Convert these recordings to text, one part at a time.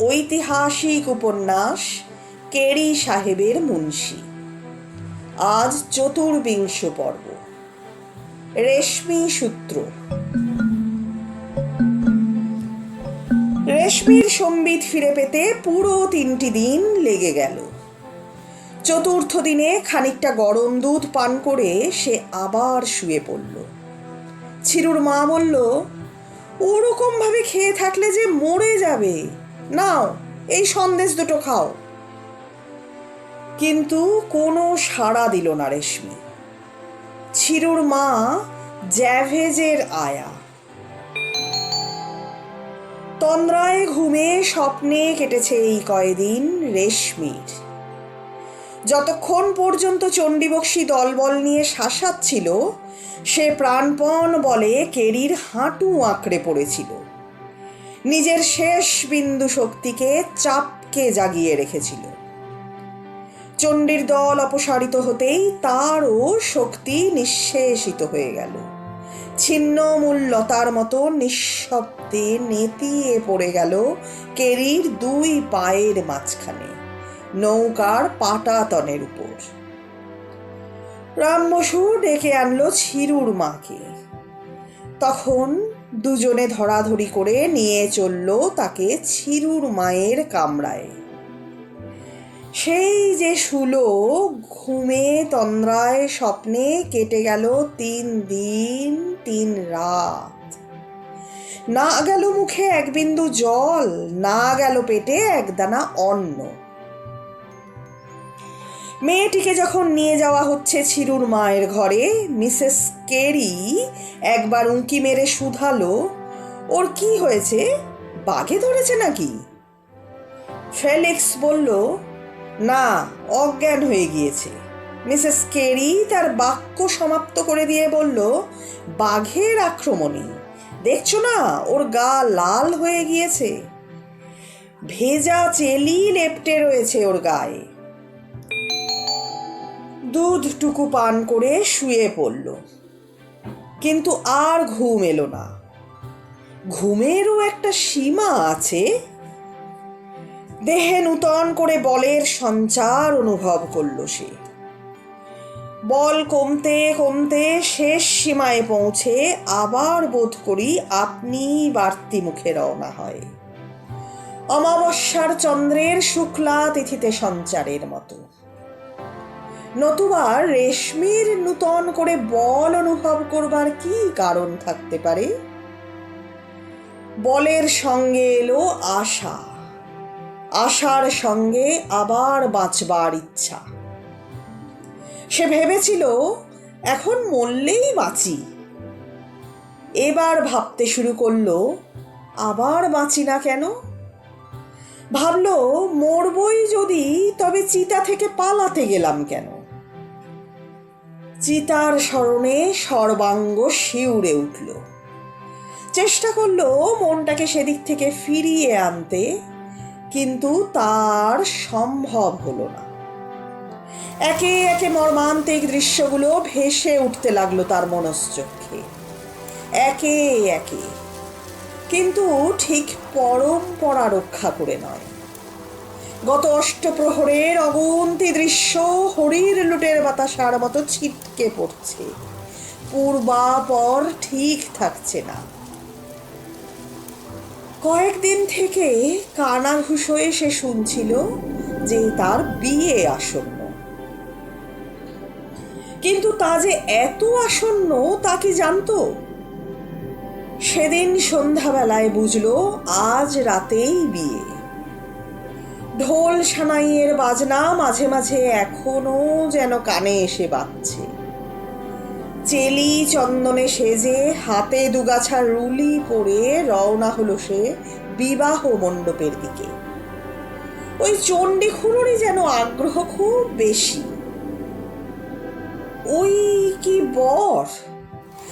ঐতিহাসিক উপন্যাস কেরি সাহেবের মুন্সি। আজ চতুর্বিংশ পর্ব। রেশমি সূত্র। রেশমির সম্বিত ফিরে পেতে পুরো তিনটি দিন লেগে গেল। চতুর্থ দিনে খানিকটা গরম দুধ পান করে সে আবার শুয়ে পড়ল। ছিরুর মা বলল ওরকম ভাবে খেয়ে থাকলে যে মরে যাবে। নাও, এই সন্দেশ দুটো খাও। কিন্তু কোনো সাড়া দিল না রেশমি। ছিরুর মা জ্যাভেজের আয়া। তন্দ্রায় ঘুমে স্বপ্নে কেটেছে এই কয়দিন রেশমির। যতক্ষণ পর্যন্ত চণ্ডীবক্সী দলবল নিয়ে শাসাচ্ছিল, সে প্রাণপণ বলে কেরির হাঁটু আঁকড়ে পড়েছিল। নিজের শেষ বিন্দু শক্তিকে চাপকে জাগিয়ে রেখেছিল। চণ্ডীর দল অপসারিত হতেই তারও শক্তি নিঃশেষিত হয়ে গেল। ছিন্ন মূল লতার মতো নিঃশব্দে নেতিয়ে পড়ে গেল কেরির দুই পায়ের মাঝখানে, নৌকার পাটাতনের উপর। রাম বসু ডেকে আনলো ছিরুর মাকে। তখন দুজনে ধরাধরি করে নিয়ে চলল তাকে ছিরুর মায়ের কামরায়। সেই যে শুলো, ঘুমে তন্দ্রায় স্বপ্নে কেটে গেল তিন দিন, তিন রাত। না গেল মুখে এক বিন্দু জল, না গেল পেটে একদানা অন্ন। মেয়েটিকে যখন নিয়ে যাওয়া হচ্ছে ছিরুর মায়ের ঘরে, মিসেস কেরি একবার উঁকি মেরে শুধালো, ওর কি হয়েছে? বাঘে ধরেছে নাকি? ফেলিক্স বলল, না, অজ্ঞান হয়ে গিয়েছে। মিসেস কেরি তার বাক্য সমাপ্ত করে দিয়ে বলল, বাঘের আক্রমণে। দেখছ না, ওর গা লাল হয়ে গিয়েছে। ভেজা চেলি লেপটে রয়েছে ওর গায়ে। দুধটুকু পান করে শুয়ে পড়ল। কিন্তু আর ঘুম এলো না। ঘুমেরও একটা সীমা আছে। দেহে নূতন করে বলের সঞ্চার অনুভব করল সে। বল কমতে কমতে শেষ সীমায় পৌঁছে আবার বোধ করি আপনি বাড়তি মুখে রওনা হয়। অমাবস্যার চন্দ্রের শুক্লা তিথিতে সঞ্চারের মতো। নতুবা রেশমির নূতন করে বল অনুভব করবার কি কারণ থাকতে পারে? বলের সঙ্গে এলো আশা। আশার সঙ্গে আবার বাঁচবার ইচ্ছা। সে ভেবেছিল, এখন মরলেই বাঁচি। এবার ভাবতে শুরু করল, আবার বাঁচি না কেন? ভাবলো, মরবই যদি, তবে চিতা থেকে পালাতে গেলাম কেন? চিতার স্মরণে সর্বাঙ্গ শিউরে উঠল। চেষ্টা করল মনটাকে সেদিক থেকে ফিরিয়ে আনতে, কিন্তু তার সম্ভব হলো না। একে একে মর্মান্তিক দৃশ্যগুলো ভেসে উঠতে লাগল তার মনশ্চক্ষে। একে একে। কিন্তু ঠিক পরম্পরা রক্ষা করে নয়। গত অষ্টপ্রহরের অগুন্তি দৃশ্য হরির লুটের বাতাসার মতো ছিটকে পড়ছে। পূর্বাপর ঠিক থাকছে না। কয়েকদিন থেকে কানাঘুষ হয়ে সে শুনছিল যে তার বিয়ে আসন্ন। কিন্তু তা যে এত আসন্ন তা কি জানতো? সেদিন সন্ধ্যাবেলায় বুঝলো আজ রাতেই বিয়ে। ঢোল সানাইয়ের বাজনা মাঝে মাঝে এখনও যেন কানে এসে বাজছে। চেলি চন্দনে সেজে হাতে দুগাছা রুলি পরে রওনা হলো সে বিবাহ মণ্ডপের দিকে। ওই চণ্ডী যেন আগ্রহ খুব বেশি। ওই কি বর?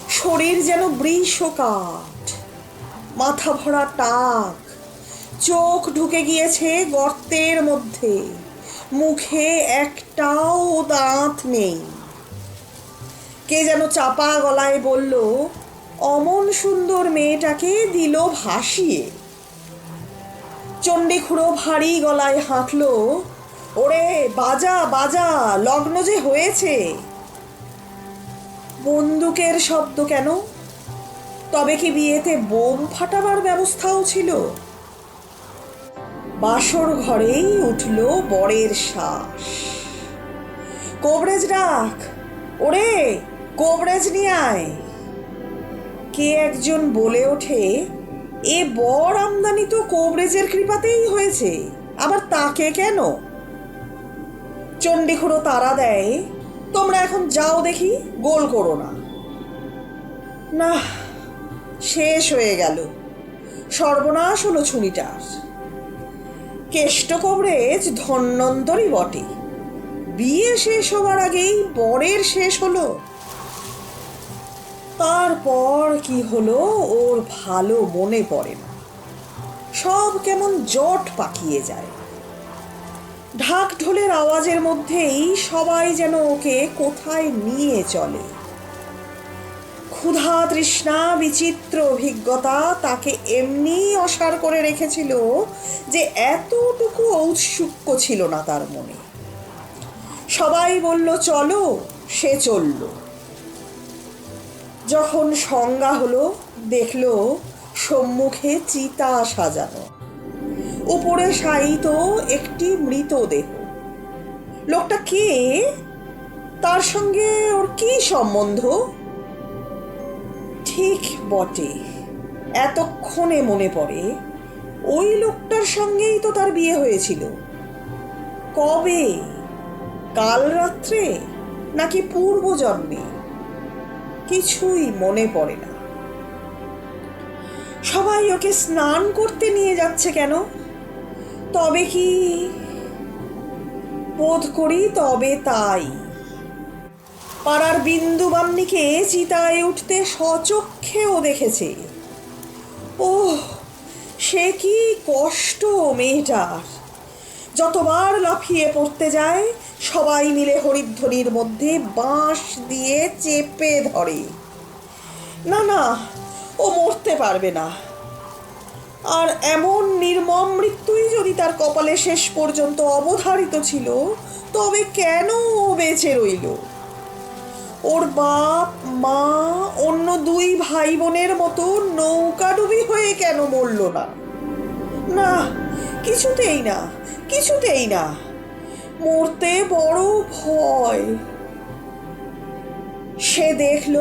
শরীর যেন বৃষকাঠ, মাথা ভরা টাক চোখ ঢুকে গিয়েছে গর্তের মধ্যে। মুখে একটাও দাঁত নেই। কে যেন চাপা গলায় বলল, অমন সুন্দর মেয়েটাকে দিল ভাসিয়ে। চণ্ডীখুড়ো ভারী গলায় হাঁকলো ওরে বাজা বাজা, লগ্ন যে হয়েছে। বন্দুকের শব্দ কেন? তবে কি বিয়েতে বোম ফাটাবার ব্যবস্থাও ছিল? বাসর ঘরেই উঠল বরের শ্বাস। কোবরেজ রাখ ওরে, কোবরেজ নিয়ে আয়। কে একজন বলে ওঠে, এ বর আমদানি তো কোবরেজের কৃপাতেই হয়েছে, আবার তাকে কেন? চণ্ডীখুড়ো তারা দেয়, তোমরা এখন যাও দেখি, গোল করো না। না শেষ হয়ে গেল। সর্বনাশ হলো ছুরিটার। কেষ্ট কবরেজ ধন্যন্তরই বটে। বিয়ে শেষ হবার আগেই বরের শেষ হলো। তারপর কি হলো ওর ভালো মনে পড়ে না। সব কেমন জট পাকিয়ে যায়। ঢাক ঢোলের আওয়াজের মধ্যেই সবাই যেন ওকে কোথায় নিয়ে চলে। ক্ষুধা তৃষ্ণা বিচিত্র অভিজ্ঞতা তাকে এমনি অসার করে রেখেছিল যে এতটুকু ঔৎসুক্য ছিল না তার মনে। সবাই বলল, চলো, সে চলল। যখন সংজ্ঞা হলো, দেখল সম্মুখে চিতা সাজানো। উপরে শায়িত একটি মৃতদেহ লোকটা কে? তার সঙ্গে ওর কি সম্বন্ধ? ঠিক বটে। এতক্ষণে মনে পড়ে, ওই লোকটার সঙ্গেই তো তার বিয়ে হয়েছিল। কবে? কাল রাত্রে? নাকি পূর্বজন্মে? কিছুই মনে পড়ে না। সবাই ওকে স্নান করতে নিয়ে যাচ্ছে কেন? তবে কি? বোধ করি তবে তাই। পাড়ার বিন্দু বামনিকে চিতায় উঠতে সচক্ষেও দেখেছে। ও সে কি কষ্ট মেয়েটার। যতবার লাফিয়ে পড়তে যায়, সবাই মিলে হরিধ্বনির মধ্যে বাঁশ দিয়ে চেপে ধরে। না না, ও মরতে পারবে না। আর এমন নির্মম মৃত্যুই যদি তার কপালে শেষ পর্যন্ত অবধারিত ছিল, তবে কেন ও বেঁচে রইল? ওর বাপ, মা, অন্য দুই ভাই বোনের মতো নৌকাডুবি হয়ে কেন মরল না? না, কিছুতেই না কিছুতেই না। মরতে বড় ভয়। সে দেখল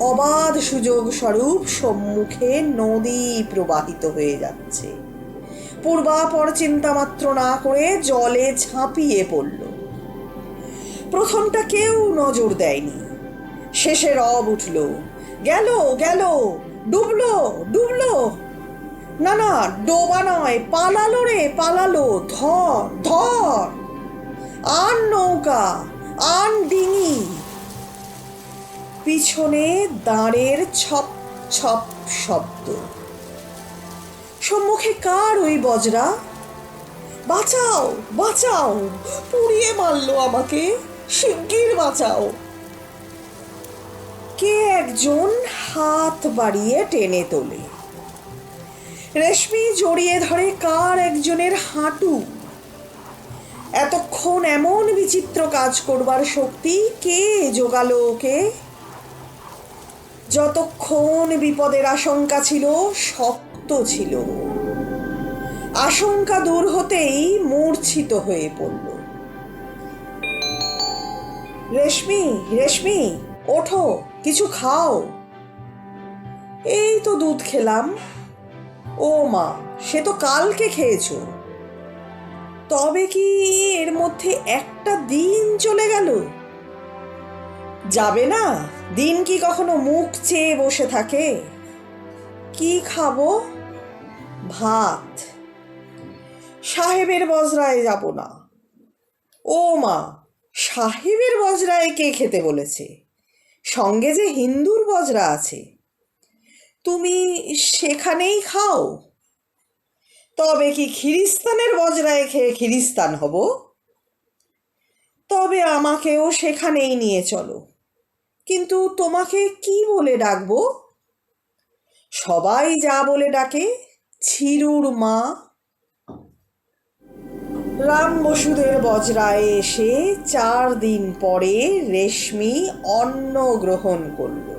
অবাধ সুযোগ স্বরূপ সম্মুখে নদী প্রবাহিত হয়ে যাচ্ছে। পূর্বাপর চিন্তা মাত্র না করে জলে ঝাঁপিয়ে পড়ল। প্রথমটা কেউ নজর দেয়নি। শেষে রব উঠল। গেল গেল, ডুবলো ডুবলো। না না, ডোবা নয়, পালালো রে, পালালো। ধর ধর। আন নৌকা, আন ডিঙি। পিছনে দাঁড়ের ছপ ছপ শব্দ। সম্মুখে কার ওই বজরা? বাঁচাও বাঁচাও, পুড়িয়ে মারলো আমাকে। শিগগির বাঁচাও। একজন হাত বাড়িয়ে টেনে তোলে। রেশমি জড়িয়ে ধরে কার একজনের হাঁটু? এতক্ষণ এমন বিচিত্র কাজ করবার শক্তি কে জোগালো ওকে? যতক্ষণ বিপদের আশঙ্কা ছিল, শক্ত ছিল। আশঙ্কা দূর হতেই মূর্ছিত হয়ে পড়ল। রেশমি রেশমি, ওঠো। কিছু খাও। এই তো দুধ খেলাম। ও মা, সে তো কালকে খেয়েছো। তবে কি এর মধ্যে একটা দিন চলে গেল? যাবে না? দিন কি কখনো মুখ চেয়ে বসে থাকে? কি খাব? ভাত। সাহেবের বজরায় যাব না। ও মা, সাহেবের বজরায় কে খেতে বলেছে? সঙ্গে যে হিন্দুর বজরা আছে। তুমি সেখানেই খাও। তবে কি খিরিস্তানের বজরায় খেয়ে খিরিস্তান হব? তবে আমাকেও সেখানেই নিয়ে চলো। কিন্তু তোমাকে কি বলে ডাকবো? সবাই যা বলে ডাকে, ছিরুর মা রাম বসুদের বজরায় এসে চার দিন পরে রেশমি অন্ন গ্রহণ করল।